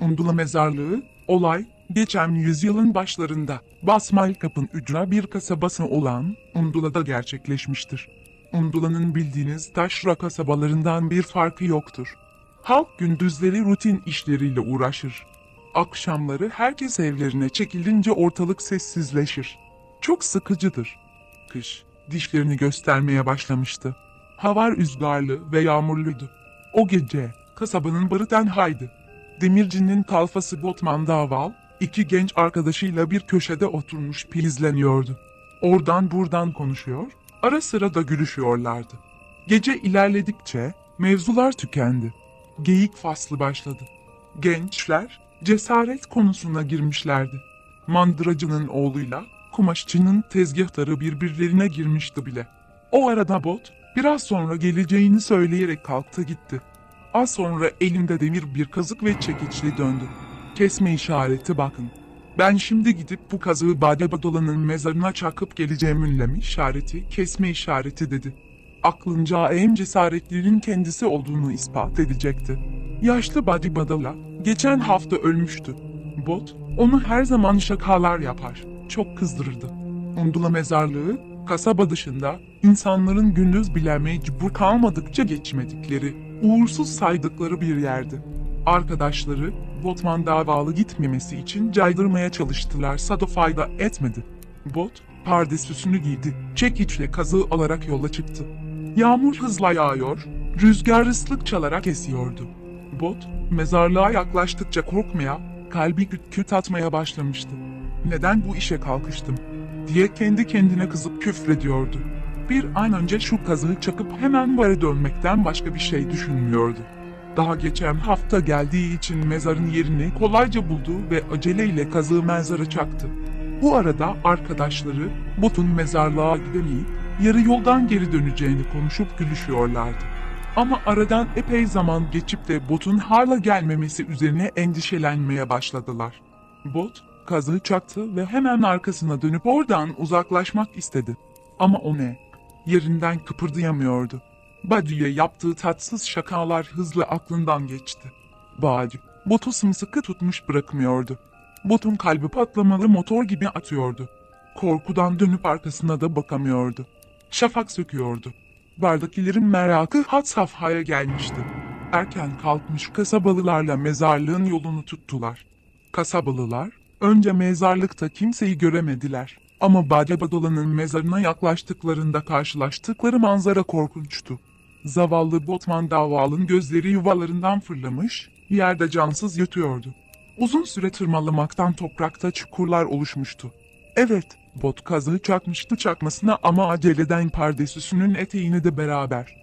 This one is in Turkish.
Undula mezarlığı, olay, geçen yüzyılın başlarında Basmal Kap'ın ücra bir kasabası olan Undula'da gerçekleşmiştir. Undula'nın bildiğiniz taşra kasabalarından bir farkı yoktur. Halk gündüzleri rutin işleriyle uğraşır. Akşamları herkes evlerine çekilince ortalık sessizleşir. Çok sıkıcıdır. Kış, dişlerini göstermeye başlamıştı. Hava rüzgarlı ve yağmurluydu. O gece kasabanın barı haydi. Demircinin kalfası Botman Daval, iki genç arkadaşıyla bir köşede oturmuş filizleniyordu. Oradan buradan konuşuyor, ara sıra da gülüşüyorlardı. Gece ilerledikçe mevzular tükendi. Geyik faslı başladı. Gençler cesaret konusuna girmişlerdi. Mandıracının oğluyla kumaşçının tezgahtarı birbirlerine girmişti bile. O arada bot biraz sonra geleceğini söyleyerek kalktı gitti. Az sonra elinde demir bir kazık ve çekiçli döndü. Kesme işareti bakın. Ben şimdi gidip bu kazığı Badebadola'nın mezarına çakıp geleceğim ünlemi işareti, kesme işareti dedi. Aklınca en cesaretlinin kendisi olduğunu ispat edecekti. Yaşlı Badibadola geçen hafta ölmüştü. Bot onu her zaman şakalar yapar. Çok kızdırırdı. Undula mezarlığı kasaba dışında insanların gündüz bile mecbur kalmadıkça geçmedikleri, uğursuz saydıkları bir yerdi. Arkadaşları Botman davalı gitmemesi için caydırmaya çalıştılarsa da fayda etmedi. Bot pardesüsünü giydi, çekiçle kazığı alarak yola çıktı. Yağmur hızla yağıyor, rüzgar ıslık çalarak esiyordu. Bot mezarlığa yaklaştıkça korkmaya, kalbi küt küt atmaya başlamıştı. Neden bu işe kalkıştım? Diye kendi kendine kızıp küfrediyordu. Bir an önce şu kazığı çakıp hemen vara dönmekten başka bir şey düşünmüyordu. Daha geçen hafta geldiği için mezarın yerini kolayca buldu ve aceleyle kazığı mezara çaktı. Bu arada arkadaşları Bot'un mezarlığa gidemeyip yarı yoldan geri döneceğini konuşup gülüşüyorlardı. Ama aradan epey zaman geçip de Bot'un hala gelmemesi üzerine endişelenmeye başladılar. Bot kazığı çaktı ve hemen arkasına dönüp oradan uzaklaşmak istedi. Ama o ne? Yerinden kıpırdayamıyordu. Buddy'ye yaptığı tatsız şakalar hızlı aklından geçti. Buddy, Bot'u sımsıkı tutmuş bırakmıyordu. Bot'un kalbi patlamalı motor gibi atıyordu. Korkudan dönüp arkasına da bakamıyordu. Şafak söküyordu. Bardakilerin merakı had safhaya gelmişti. Erken kalkmış kasabalılarla mezarlığın yolunu tuttular. Kasabalılar önce mezarlıkta kimseyi göremediler. Ama Badebadola'nın mezarına yaklaştıklarında karşılaştıkları manzara korkunçtu. Zavallı Botman Daval'ın gözleri yuvalarından fırlamış, yerde cansız yatıyordu. Uzun süre tırmalamaktan toprakta çukurlar oluşmuştu. Evet, bot kazığı çakmıştı çakmasına ama aceleden pardesüsünün eteğini de beraber.